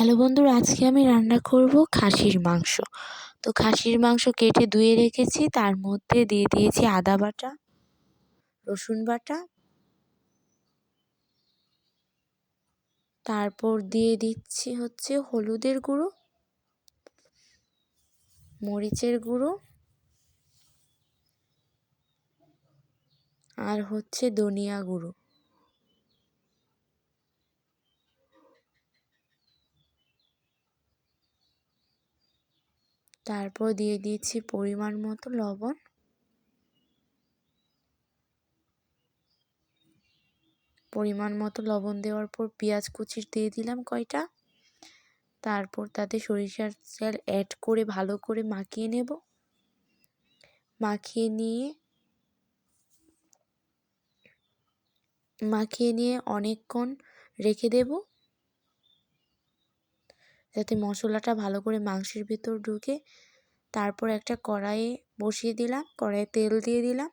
Hello বন্ধুরা, আজকে আমি রান্না করব খাসির মাংস। তো খাসির মাংস কেটে ধুয়ে রেখেছি, তার মধ্যে দিয়ে দিয়েছি আদা বাটা, রসুন বাটা, তারপর দিয়ে দিচ্ছি হচ্ছে হলুদের গুঁড়ো, মরিচের গুঁড়ো, আর হচ্ছে ধনিয়া গুঁড়ো। তারপর দিয়ে দিয়েছি পরিমাণ মতো লবণ। পরিমাণ মতো লবণ দেওয়ার পর পেঁয়াজ কুচি দিয়ে দিলাম কয়টা। তারপর তাতে সরিষার তেল অ্যাড করে ভালো করে মাখিয়ে নেব। মাখিয়ে নিয়ে মাখিয়ে নিয়ে অনেকক্ষণ রেখে দেব। যাতে মশলাটা ভালো করে মাংসের ভিতর ঢুকে, তারপর একটা কড়াইয়ে বসিয়ে দিলাম, কড়াইয়ে তেল দিয়ে দিলাম,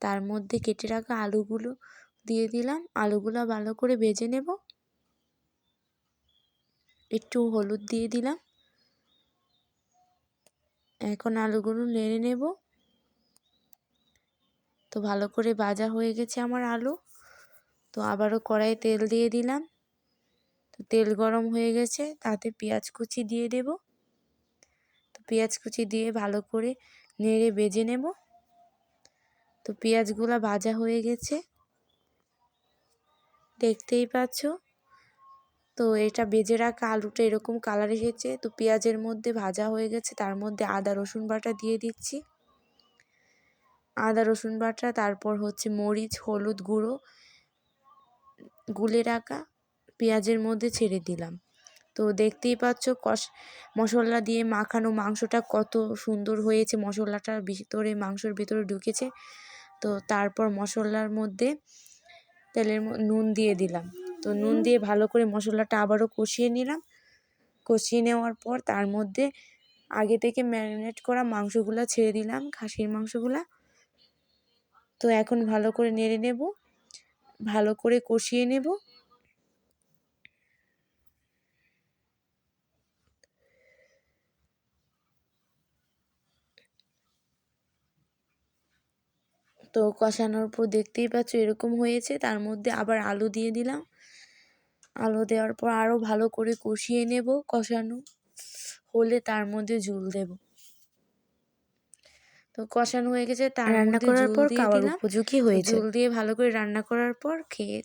তার মধ্যে কেটে রাখা আলুগুলো দিয়ে দিলাম, আলুগুলো ভালো করে ভেজে নেব। একটু হলুদ দিয়ে দিলাম। এখন আলুগুলো নেড়ে নেব। তো ভালো করে ভাজা হয়ে গেছে আমার আলু। তো আবারও কড়াইয়ে তেল দিয়ে দিলাম। তেল গরম হয়ে গেছে, তাতে পেঁয়াজ কুচি দিয়ে দেব। তো পেঁয়াজ কুচি দিয়ে ভালো করে নেড়ে বেজে নেব। তো পেঁয়াজগুলো ভাজা হয়ে গেছে। দেখতেই পাচ্ছ? তো এটা বেজে রাখা আলুটা এরকম কালার এসেছে। তো পেঁয়াজের মধ্যে ভাজা হয়ে গেছে, তার মধ্যে আদা, রসুন বাটা দিয়ে দিচ্ছি। আদা, রসুন বাটা, তারপর হচ্ছে মরিচ, হলুদ গুঁড়ো গুলে রাখা। পেঁয়াজের মধ্যে ছেড়ে দিলাম। তো দেখতেই পাচ্ছ কষ, মশলা দিয়ে মাখানো মাংসটা কত সুন্দর হয়েছে। মশলাটার ভিতরে, মাংসর ভিতরে ঢুকেছে। তো তারপর মশলার মধ্যে তেলের নুন দিয়ে দিলাম। তো নুন দিয়ে ভালো করে মশলাটা আবারও কষিয়ে নিলাম। কষিয়ে নেওয়ার পর তার মধ্যে আগে থেকে ম্যারিনেট করা মাংসগুলো ছেড়ে দিলাম, খাসির মাংসগুলা। তো এখন ভালো করে নেড়ে নেব, ভালো করে কষিয়ে নেব। তো কষানোর পর দেখতেই পাচ্ছ এরকম হয়েছে। তার মধ্যে আবার আলু দিয়ে দিলাম। আলু দেওয়ার পর আরও ভালো করে কষিয়ে নেব কষানো। হলে তার মধ্যে ঝুল দেব। তো কষানো হয়ে গেছে তার রান্না করার পর খাওয়ার উপযোগী হয়েছে। ঝুল দিয়ে ভালো করে রান্না করার পর খেয়ে